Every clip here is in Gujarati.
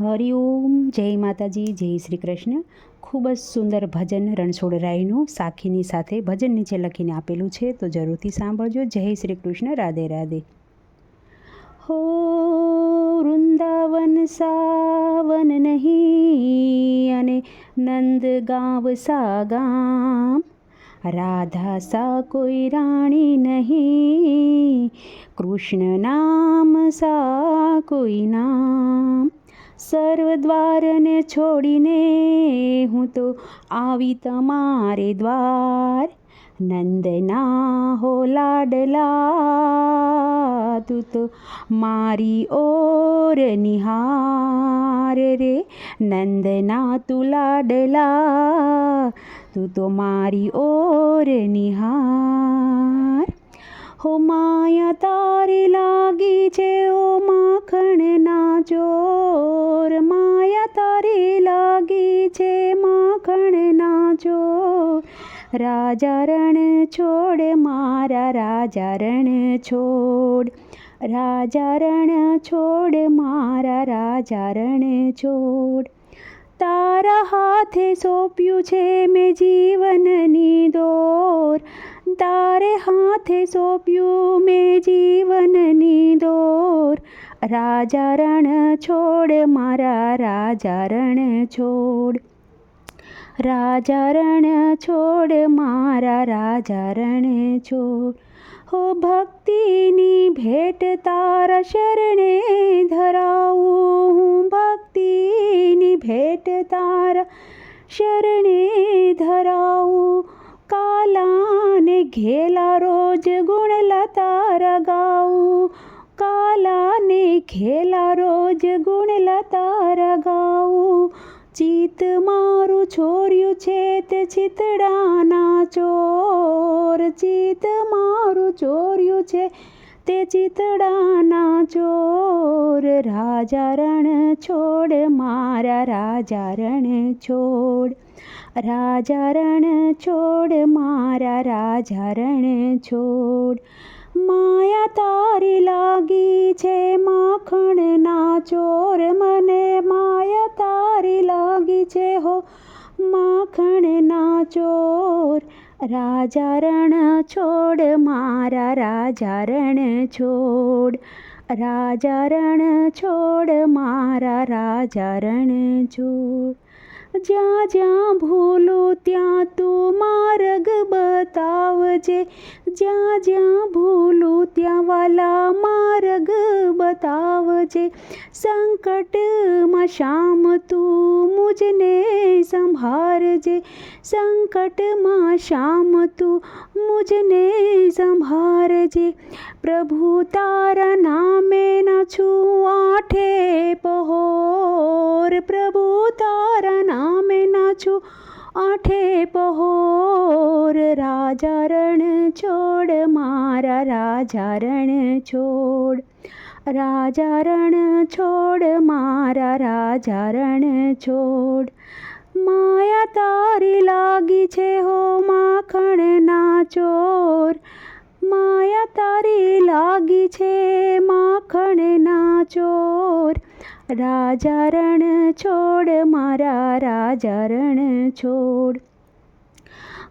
હરિઓમ જય માતાજી, જય શ્રી કૃષ્ણ. ખૂબ જ સુંદર ભજન રણછોડ રાયનું સાખીની સાથે ભજન નીચે લખીને આપેલું છે, તો જરૂરથી સાંભળજો. જય શ્રી કૃષ્ણ, રાધે રાધે. હો વૃંદાવન સાવન નહીં અને નંદ ગાંવ સા ગામ રાધા સા કોઈ રાણી નહીં, કૃષ્ણ નામ સા કોઈ નામ. સર્વ દ્વારને છોડીને હું તો આવી તમારે દ્વાર. નંદના હો લાડલા તું તો મારી ઓર નિહાર રે. નંદના તું લાડલા, તું તો મારી ઓર નિહાર. હો માયા તારી લાગી છે, ઓ માખણના રાજા રણ છોડ મારા રાજા રણ છોડ રાજા રણ છોડ મારા રાજા રણ છોડ તારા હાથે સોંપ્યું છે મેં જીવનની દોર તારે હાથે સોંપ્યું મેં જીવનની દોર રાજા રણ છોડ મારા રાજા રણ છોડ રાજા રણ છોડ મારા રાજા રણ છોડ હો ભક્તિની ભેટ તારા શરણે ધરાવું હું ભક્તિની ભેટ તારા શરણે ધરાવું કાલાને ઘેલા રોજ ગુણ લતા રગાવું કાલાને ઘેલા રોજ ગુણ લતા ગાવું ચિત મારું છોર્યું છે તે ચિતડાના ચોર. ચિત મારું ચોર્યું છે તે ચિતડાના ચોર. રાજા રણ છોડ, મારા રાજા રણ છોડ. રાજા રણ છોડ, મારા રાજા રણ છોડ. માયા તારી લાગી છે માખણના ચોર. છે હો? માખણના ચોર. રાજા રણ છોડ, મારા રાજા રણ છોડ. રાજા રણ છોડ, મારા રાજા રણ છોડ. જ્યાં જ્યાં ભૂલું, ત્યાં તું માર્ગ બતાવજે. જ્યાં જ્યાં ભૂલું, ત્યાં વાલા માર્ગ બતાવજે, સંકટમાં શ્યામ તું મુજને સંભાળજે, સંકટમાં શ્યામ તું મુજને સંભાળજે. પ્રભુ તારા નામે ના છું આઠે પહોર, પ્રભુ તારા નામે ના છું આઠે પહોર. રાજા રણ છોડ, મારા રાજા રણ છોડ. રાજા રણ છોડ મારા રાજા રણ છોડ માયા તારી લાગી છે હો માખણના ચોર માયા તારી લાગી છે માખણના ચોર રાજા રણ છોડ મારા રાજા રણ છોડ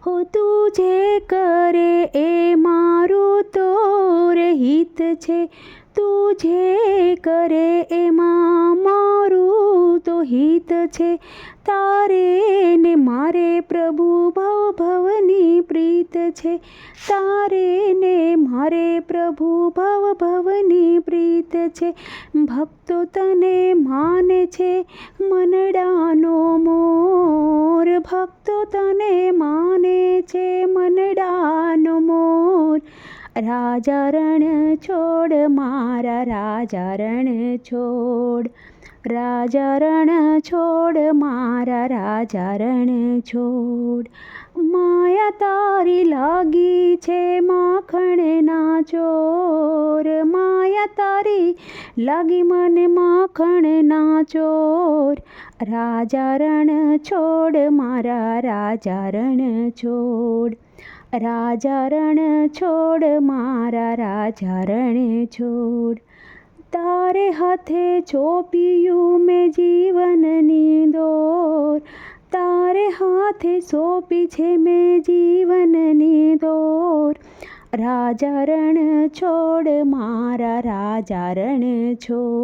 હો તું જે કરે એ મારું તોર હિત છે તું જે કરે એમાં મારું તો હિત છે. તારે ને મારે પ્રભુ ભવ ભવની પ્રીત છે. તારે ને મારે પ્રભુ ભવ ભવની પ્રીત છે. ભક્તો તને માને છે, મનડાનો મોર. ભક્તો તને માને છે, મનડાનો મોર. રાજા રણ છોડ મારા રાજા રણ છોડ રાજા રણ છોડ મારા રાજા રણ છોડ માયા તારી લાગી છે માખણના ચોર માયા તારી લાગી મને માખણના ચોર રાજા રણ છોડ મારા રાજા રણ છોડ રાજા રણ છોડ, મારા રાજા રણ છોડ. તારે હાથે ચોપ્યું મેં જીવનની દોર. તારે હાથે સોંપી છે મેં જીવનની દોર. રાજા રણ છોડ, મારા રાજા રણ છોડ.